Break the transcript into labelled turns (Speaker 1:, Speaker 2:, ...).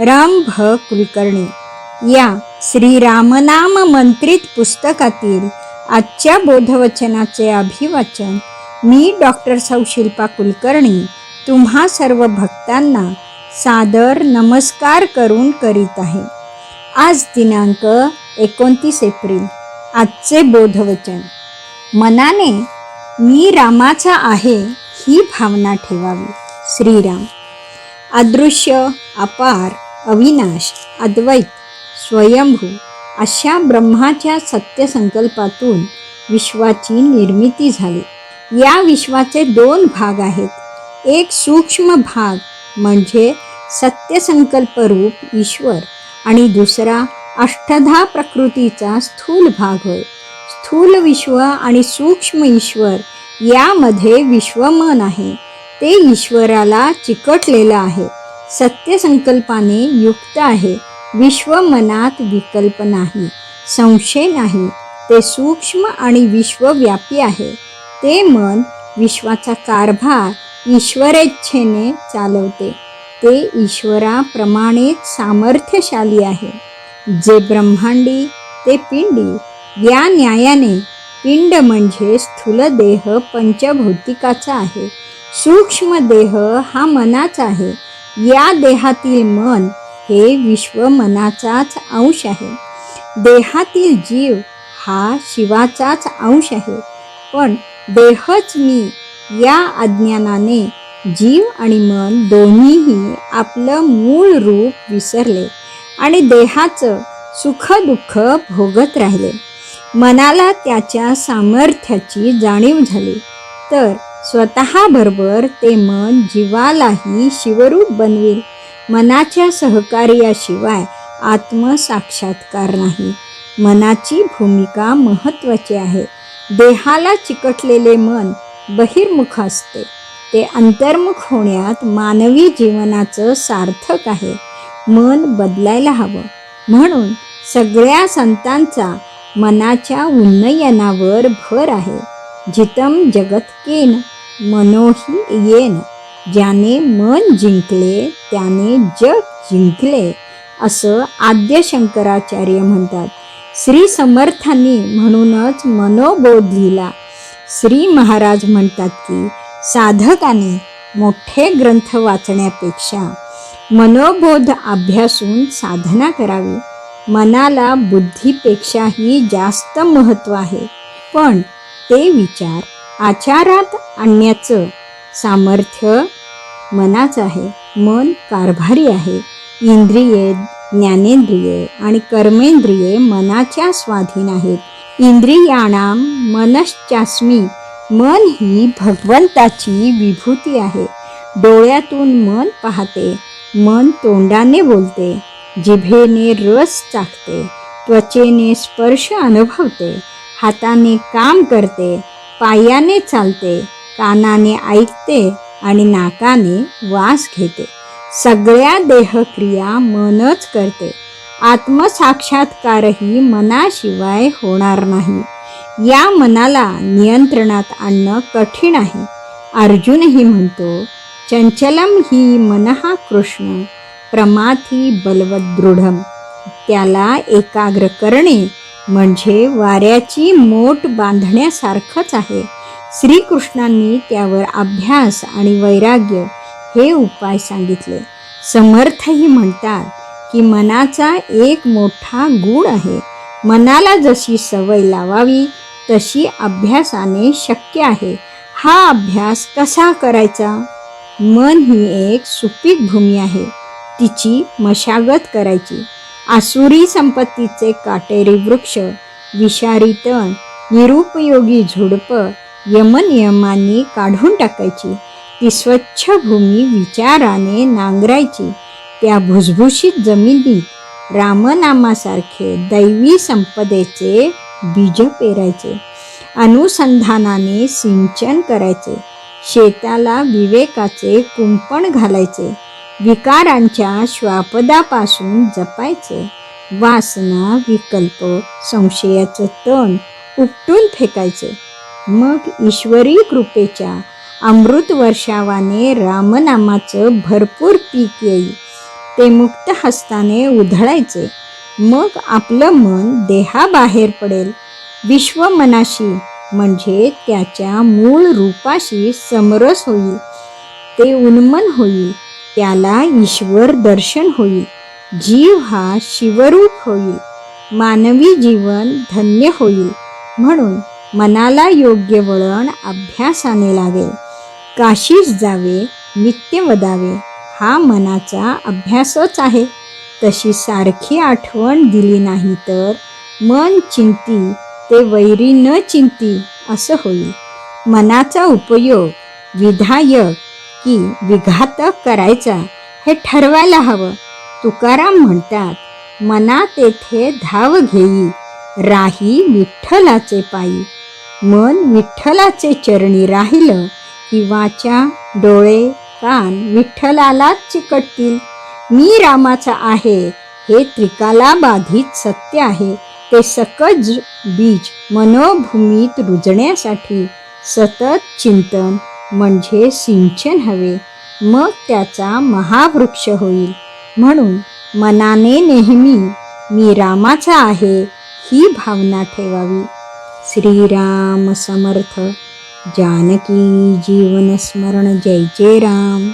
Speaker 1: राम भ कुलकर्णी या श्री रामनाम मंत्रित पुस्तकातील आजच्या बोधवचनाचे अभिवाचन मी डॉक्टर सौशिल्पा कुलकर्णी तुम्हा सर्व भक्तांना सादर नमस्कार करून करीत आहे. आज दिनांक एकोणतीस एप्रिल आजचे बोधवचन. मनाने मी रामाचा आहे ही भावना ठेवावी. श्रीराम. अदृश्य अपार अविनाश अद्वैत स्वयंभू अशा ब्रह्माच्या सत्यसंकल्पातून विश्वाची निर्मिती झाली. या विश्वाचे दोन भाग आहेत. एक सूक्ष्म भाग म्हणजे सत्यसंकल्प रूप ईश्वर आणि दुसरा अष्टधा प्रकृतीचा स्थूल भाग होय. स्थूल विश्व आणि सूक्ष्म ईश्वर यामध्ये विश्वमन आहे. ते ईश्वराला चिकटलेलं आहे. सत्यसंकल्पाने युक्त आहे. विश्व मनात विकल्प नाही. संशय नाही. ते सूक्ष्म आणि विश्वव्यापी आहे. ते मन विश्वाचा कारभार ईश्वरेच्छेने चालवते. ते ईश्वराप्रमाणेच सामर्थ्यशाली आहे. जे ब्रह्मांडी ते पिंडी. या न्यायाने पिंड म्हणजे स्थूल देह पंचभौतिकाचा आहे. सूक्ष्म देह हा मनाचा आहे. या देहातील मन हे विश्व मनाचाच अंश आहे. देहातील जीव हा शिवाचाच अंश आहे. पण देहच मी या अज्ञानाने जीव आणि मन दोन्हीही आपलं मूळ रूप विसरले आणि देहाचं सुख दुःख भोगत राहिले. मनाला त्याच्या सामर्थ्याची जाणीव झाली. तर स्वतःबरोबर ते मन जीवालाही शिवरूप बनवेल. मनाच्या सहकार्याशिवाय आत्मसाक्षात्कार नाही. मनाची भूमिका महत्त्वाची आहे. देहाला चिकटलेले मन बहिर्मुख असते. ते अंतर्मुख होण्यात मानवी जीवनाचं सार्थक आहे. मन बदलायला हवं. म्हणून सगळ्या संतांचा मनाच्या उन्नयनावर भर आहे. जितम जगत केन मनोही येन. ज्याने मन जिंकले त्याने जग जिंकले असं आद्य शंकराचार्य म्हणतात. श्री समर्थांनी म्हणूनच मनोबोध लिहिला. श्री महाराज म्हणतात की साधकाने मोठे ग्रंथ वाचण्यापेक्षा मनोबोध अभ्यासून साधना करावी. मनाला बुद्धीपेक्षाही जास्त महत्त्व आहे. पण ते विचार आचारात आणण्याचं सामर्थ्य मनाच आहे मन कारभारी आहे. इंद्रिये ज्ञानेंद्रिये आणि कर्मेंद्रिये मनाच्या स्वाधीन आहेत. इंद्रियाणाम मनश्चास्मी मन ही भगवंताची विभूती आहे. डोळ्यातून मन पाहते मन तोंडाने बोलते जिभेने रस चाकते त्वचेने स्पर्श अनुभवते हाताने काम करते पायाने चालते कानाने ऐकते आणि नाकाने वास घेते. सगळ्या देहक्रिया मनच करते. आत्मसाक्षात्कारही मनाशिवाय होणार नाही. या मनाला नियंत्रणात आणणं कठीण आहे. अर्जुनही म्हणतो चंचलम ही मनहा कृष्ण प्रमाथी बलवत त्याला एकाग्र करणे म्हणजे वाऱ्याची मोठ बांधण्यासारखंच आहे. श्रीकृष्णांनी त्यावर अभ्यास आणि वैराग्य हे उपाय सांगितले. समर्थही म्हणतात की मनाचा एक मोठा गुण आहे. मनाला जशी सवय लावावी तशी अभ्यासाने शक्य आहे. हा अभ्यास कसा करायचा? मन ही एक सुपीक भूमी आहे. तिची मशागत करायची. आसुरी संपत्तीचे काटेरी वृक्ष विषारी तण निरुपयोगी झुडपं यमनियमांनी काढून टाकायची. ती स्वच्छ भूमी विचाराने नांगरायची. त्या भुसभुशीत जमिनीत रामनामासारखे दैवी संपदेचे बीज पेरायचे. अनुसंधानाने सिंचन करायचे. शेताला विवेकाचे कुंपण घालायचे. विकारांच्या श्वापदापासून जपायचे. वासना विकल्प संशयाचं तण उपटून फेकायचे. मग ईश्वरी कृपेच्या अमृत वर्षावाने रामनामाचं भरपूर पीक येईल. ते मुक्त हस्ताने उधळायचे. मग आपलं मन देहाबाहेर पडेल. विश्वमनाशी म्हणजे त्याच्या मूळ रूपाशी समरस होईल. ते उन्मन होईल. त्याला ईश्वर दर्शन होईल. जीव हा शिवरूप होईल. मानवी जीवन धन्य होईल. म्हणून मनाला योग्य वळण अभ्यासाने लागेल काशीस जावे नित्य वदावे हा मनाचा अभ्यासच आहे. तशी सारखी आठवण दिली नाही तर मन चिंती ते वैरी न चिंती असं होईल. मनाचा उपयोग विधायक की विघातक करायचा हे ठरवायला हवं. तुकाराम म्हणतात मना तेथे धाव घेई राही विठ्ठलाचे पायी. मन विठ्ठलाचे चरणी राहिलं की वाचा डोळे कान विठ्ठलालाच चिकटतील. मी रामाचा आहे हे त्रिकाला बाधित सत्य आहे. ते सकज बीज मनोभूमीत रुजण्यासाठी सतत चिंतन म्हणजे सिंचन हवे. मग त्याचा महावृक्ष होईल. म्हणून मनाने नेहमी मी रामाचा आहे ही भावना ठेवावी. श्रीराम समर्थ. जानकी जीवन स्मरण. जय जय राम.